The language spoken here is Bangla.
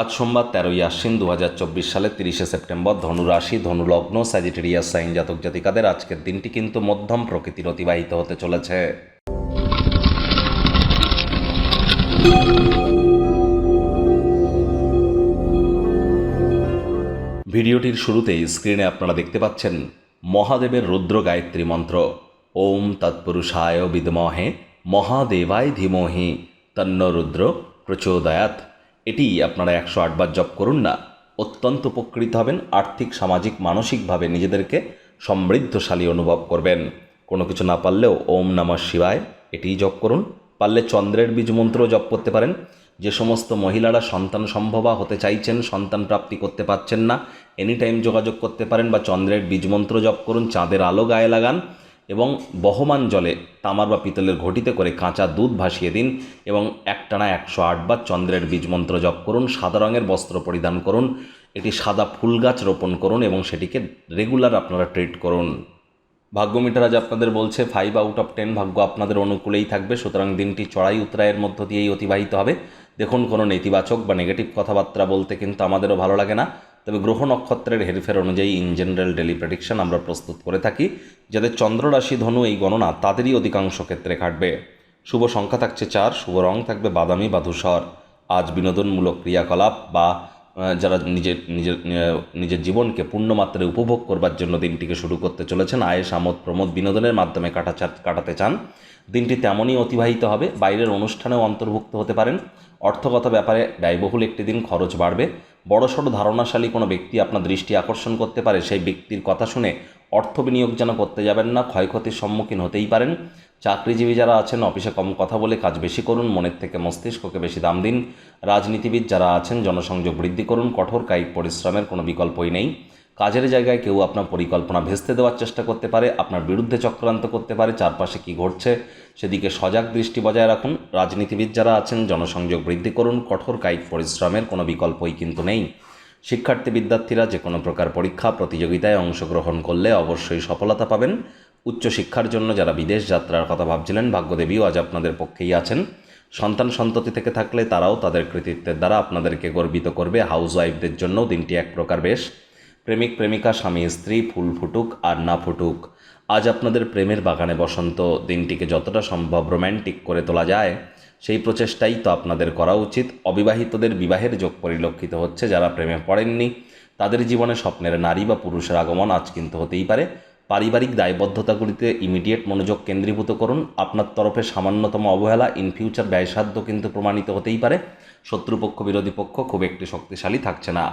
আজ সোমবার তেরোই আশ্বিন দু হাজার চব্বিশ সালের তিরিশে সেপ্টেম্বর ধনুরাশি ধনুলগ্ন স্যাজিটেরিয়াস সাইন জাতক জাতিকাদের আজকের দিনটি কিন্তু মধ্যম প্রকৃতির অতিবাহিত হতে চলেছে। ভিডিওটির শুরুতেই স্ক্রিনে আপনারা দেখতে পাচ্ছেন মহাদেবের রুদ্র গায়ত্রী মন্ত্র। ওম তৎপুরুষায় বিদমহে মহাদেবায় ধীমহি। তন্ন রুদ্র প্রচোদয়াত এটি আপনারা একশো আটবার জপ করুন না। অত্যন্ত উপকৃত হবেন, আর্থিক, সামাজিক, মানসিকভাবে নিজেদেরকে সমৃদ্ধশালী অনুভব করবেন। কোনো কিছু না পারলেও ওম নমঃ শিবায় এটিই জপ করুন। পারলে চন্দ্রের বীজ মন্ত্র জপ করতে পারেন। যে সমস্ত মহিলারা সন্তান সম্ভবা হতে চাইছেন, সন্তান প্রাপ্তি করতে পারছেন না এনি টাইম যোগাযোগ করতে পারেন বা চন্দ্রের বীজ মন্ত্র জপ করুন, চাঁদের আলো গায়ে লাগান। এবং বহমান জলে তামার বা পিতলের ঘটিতে করে কাঁচা দুধ ভাসিয়ে দিন এবং একটানা একশো আটবার চন্দ্রের বীজ মন্ত্র জপ করুন, সাদা রঙের বস্ত্র পরিধান করুন, এটি সাদা ফুল গাছ রোপণ করুন এবং সেটিকে রেগুলার আপনারা ট্রিট করুন। ভাগ্য মিটার আজ আপনাদের বলছে ফাইভ আউট অফ টেন ভাগ্য আপনাদের অনুকূলেই থাকবে, সুতরাং দিনটি চড়াই উতরায়ের মধ্য দিয়েই অতিবাহিত হবে। দেখুন কোনো নেতিবাচক বা নেগেটিভ কথাবার্তা বলতে কিন্তু আমাদেরও ভালো লাগে না। তবে গ্রহ নক্ষত্রের হেরফের অনুযায়ী ইন জেনারেল ডেলি প্রেডিকশন আমরা প্রস্তুত করে থাকি যাদের চন্দ্ররাশি ধনু এই গণনা তাদেরই অধিকাংশ ক্ষেত্রে কাটবে শুভ সংখ্যা থাকছে চার, শুভ রং থাকবে বাদামি বা ধূসর। আজ বিনোদনমূলক ক্রিয়াকলাপ বা যারা নিজের নিজের নিজের জীবনকে পূর্ণমাত্রায় উপভোগ করবার জন্য দিনটিকে শুরু করতে চলেছেন আয়েস আমোদ প্রমোদ বিনোদনের মাধ্যমে কাটা কাটাতে চান। দিনটি তেমনই অতিবাহিত হবে, বাইরের অনুষ্ঠানেও অন্তর্ভুক্ত হতে পারেন। অর্থগত ব্যাপারে ব্যয়বহুল একটি দিন খরচ বাড়বে। বড়সড় ধারণাশালী কোনো ব্যক্তি আপনার দৃষ্টি আকর্ষণ করতে পারে, সেই ব্যক্তির কথা শুনে অর্থ বিনিয়োগ যেন করতে যাবেন না, ক্ষয়ক্ষতির সম্মুখীন হতেই পারেন। চাকরিজীবী যারা আছেন, অফিসে কম কথা বলে কাজ বেশি করুন, মনের থেকে মস্তিষ্ককে বেশি দাম দিন। রাজনীতিবিদ যারা আছেন, জনসংযোগ বৃদ্ধি করুন, কঠোর কায়িক পরিশ্রমের কোনো বিকল্পই নেই। কাজের জায়গায় কেউ আপনার পরিকল্পনা ভেস্তে দেওয়ার চেষ্টা করতে পারে, আপনার বিরুদ্ধে চক্রান্ত করতে পারে, চারপাশে কী ঘটছে সেদিকে সজাগ দৃষ্টি বজায় রাখুন। রাজনীতিবিদ যারা আছেন, জনসংযোগ বৃদ্ধি করুন, কঠোর কায়িক পরিশ্রমের কোনো বিকল্পই কিন্তু নেই। শিক্ষার্থী বিদ্যার্থীরা যে কোনো প্রকার পরীক্ষা, প্রতিযোগিতায় অংশগ্রহণ করলে অবশ্যই সফলতা পাবেন। উচ্চশিক্ষার জন্য যারা বিদেশ যাত্রার কথা ভাবছিলেন, ভাগ্যদেবীও আজ আপনাদের পক্ষেই আছেন। সন্তান সন্ততি থেকে থাকলে তারাও তাদের কৃতিত্বের দ্বারা আপনাদেরকে গর্বিত করবে। হাউস ওয়াইফদের জন্যও দিনটি এক প্রকার বেশ। প্রেমিক, প্রেমিকা, স্বামী, স্ত্রী, ফুল ফুটুক আর না ফুটুক। আজ আপনাদের প্রেমের বাগানে বসন্ত দিনটিকে যতটা সম্ভব রোম্যান্টিক করে তোলা যায়, সেই প্রচেষ্টাই তো আপনাদের করা উচিত। অবিবাহিতদের বিবাহের যোগ পরিলক্ষিত হচ্ছে যারা প্রেমে পড়েননি। তাদের জীবনে স্বপ্নের নারী বা পুরুষের আগমন আজ কিন্তু হতেই পারে। পারিবারিক দায়বদ্ধতাগুলিতে ইমিডিয়েট মনোযোগ কেন্দ্রীভূত করুন। আপনার তরফে সামান্যতম অবহেলা ইন ফিউচার ব্যয়সাধ্য কিন্তু প্রমাণিত হতেই পারে। শত্রুপক্ষ, বিরোধী পক্ষ খুব একটি শক্তিশালী থাকছে না।